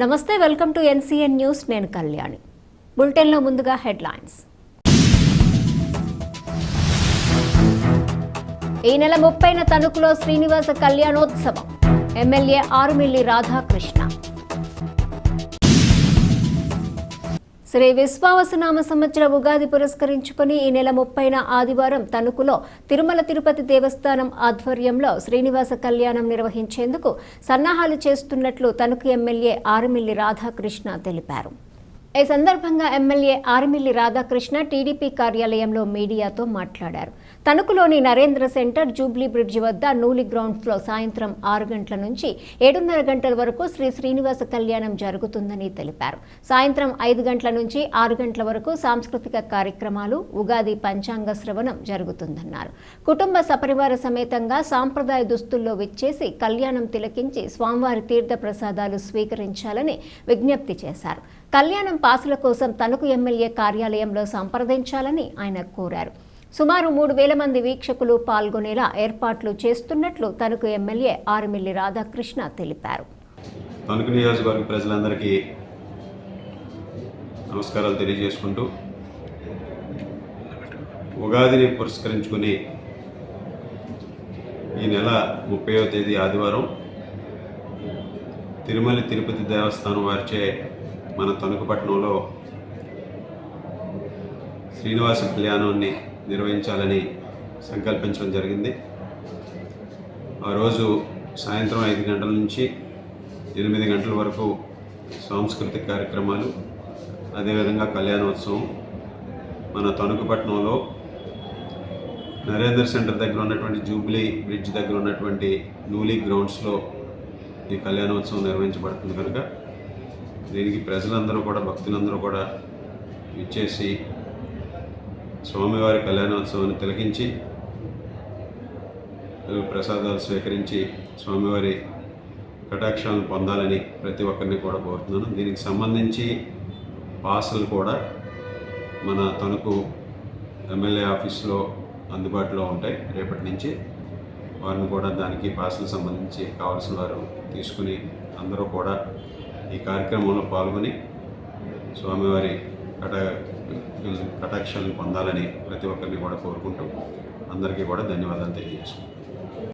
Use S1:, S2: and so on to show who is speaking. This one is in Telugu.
S1: నమస్తే వెల్కమ్ టు ఎన్సీఎన్ న్యూస్. నేను కళ్యాణి. బులెటిన్లో ముందుగా హెడ్లైన్స్. ఈ నెల ముప్పైన తణుకులో శ్రీనివాస కళ్యాణోత్సవం. ఎమ్మెల్యే ఆరుమిల్లి రాధాకృష్ణ. శ్రీ విశ్వావసనామ సంవత్సర ఉగాది పురస్కరించుకుని ఈ నెల ముప్పైన ఆదివారం తణుకులో తిరుమల తిరుపతి దేవస్థానం ఆధ్వర్యంలో శ్రీనివాస కళ్యాణం నిర్వహించేందుకు సన్నాహాలు చేస్తున్నట్లు తణుకు ఎమ్మెల్యే ఆరుమిల్లి రాధాకృష్ణ తెలిపారు. ఈ సందర్భంగా ఎమ్మెల్యే ఆర్మిల్లి రాధాకృష్ణ టీడీపీ కార్యాలయంలో మీడియాతో మాట్లాడారు. తణుకులోని నరేంద్ర సెంటర్ జూబ్లీ బ్రిడ్జ్ వద్ద నూలి గ్రౌండ్స్లో సాయంత్రం ఆరు గంటల నుంచి ఏడున్నర గంటల వరకు శ్రీ శ్రీనివాస కళ్యాణం జరుగుతుందని తెలిపారు. సాయంత్రం ఐదు గంటల నుంచి ఆరు గంటల వరకు సాంస్కృతిక కార్యక్రమాలు ఉగాది పంచాంగ శ్రవణం జరుగుతుందన్నారు. కుటుంబ సపరివార సమేతంగా సాంప్రదాయ దుస్తుల్లో విచ్చేసి కళ్యాణం తిలకించి స్వామివారి తీర్థ ప్రసాదాలు స్వీకరించాలని విజ్ఞప్తి చేశారు. కళ్యాణం పాసుల కోసం తణుకు ఎమ్మెల్యే కార్యాలయంలో సంప్రదించాలని ఆయన కోరారు. సుమారు మూడు వేల మంది వీక్షకులు పాల్గొనేలా ఏర్పాట్లు చేస్తున్నట్లు తణుకు ఎమ్మెల్యే ఆరుమిల్లి రాధాకృష్ణ తెలిపారు.
S2: తణుకు నియోజకవర్గ ప్రజలందరికీ నమస్కారాలు తెలియజేసుకుంటూ ఉగాదిని పురస్కరించుకుని ఈ నెల ముప్పైవ తేదీ ఆదివారం తిరుమల తిరుపతి దేవస్థానం వారిచే మన తణుకు పట్టణంలో శ్రీనివాస కళ్యాణాన్ని నిర్వహించాలని సంకల్పించడం జరిగింది. ఆ రోజు సాయంత్రం ఐదు గంటల నుంచి ఎనిమిది గంటల వరకు సాంస్కృతిక కార్యక్రమాలు అదేవిధంగా కళ్యాణోత్సవం. మన తణుకు పట్టణంలో నరేంద్ర సెంటర్ దగ్గర ఉన్నటువంటి జూబ్లీ బ్రిడ్జ్ దగ్గర ఉన్నటువంటి నూలీ గ్రౌండ్స్లో ఈ కళ్యాణోత్సవం నిర్వహించబడుతుంది కనుక దీనికి ప్రజలందరూ కూడా భక్తులందరూ కూడా ఇచ్చేసి స్వామివారి కళ్యాణోత్సవాన్ని తిలకించి ప్రసాదాలు స్వీకరించి స్వామివారి కటాక్షాలను పొందాలని ప్రతి ఒక్కరిని కూడా కోరుతున్నాను. దీనికి సంబంధించి పాసులు కూడా మన తణుకు ఎమ్మెల్యే ఆఫీస్లో అందుబాటులో ఉంటాయి. రేపటి నుంచి వారిని కూడా దానికి పాసులకు సంబంధించి కావాల్సిన వారు తీసుకుని అందరూ కూడా ఈ కార్యక్రమంలో పాల్గొని స్వామివారి కట కటాక్షాలను పొందాలని ప్రతి ఒక్కరిని కూడా కోరుకుంటూ అందరికీ కూడా ధన్యవాదాలు తెలియజేసుకుంటాం